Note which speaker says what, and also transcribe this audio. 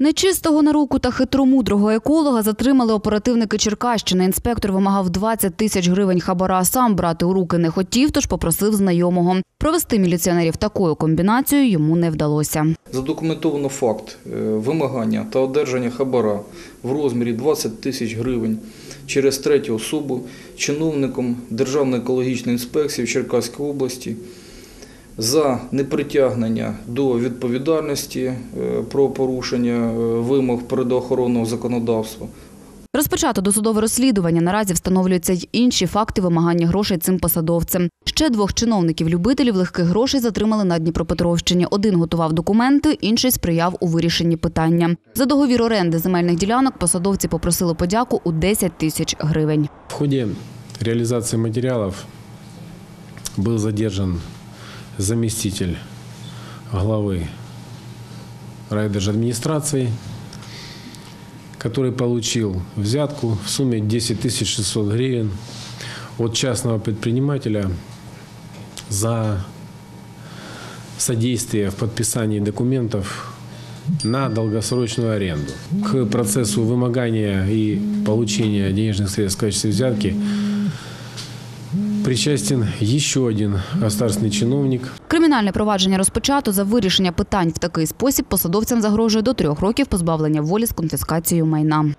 Speaker 1: Нечистого на руку та хитромудрого еколога затримали оперативники Черкащини. Інспектор вимагав 20 тисяч гривень хабара. Сам брати у руки не хотів, тож попросив знайомого. Провести міліціонерів такою комбінацією йому не вдалося.
Speaker 2: Задокументовано факт е, вимагання та одержання хабара в розмірі 20 тисяч гривень через третю особу чиновником Державної екологічної інспекції в Черкаській області за непритягнення до відповідальності е, про порушення е, вимог природоохоронного законодавства.
Speaker 1: Розпочато досудове розслідування. Наразі встановлюються й інші факти вимагання грошей цим посадовцем. Ще двох чиновників-любителів легких грошей затримали на Дніпропетровщині. Один готував документи, інший сприяв у вирішенні питання. За договір оренди земельних ділянок посадовці попросили подяку у 10 тисяч гривень.
Speaker 3: В ходе реализации материалов был задержан заместитель главы райдержадминистрации, который получил взятку в сумме 10 600 гривен от частного предпринимателя за содействие в подписании документов на долгосрочную аренду. К процессу вымогания и получения денежных средств в качестве взятки причастен еще один государственный чиновник.
Speaker 1: Кримінальне провадження розпочато за вирішення питань в такий спосіб посадовцям загрожує до трьох років позбавлення волі з конфіскацією майна.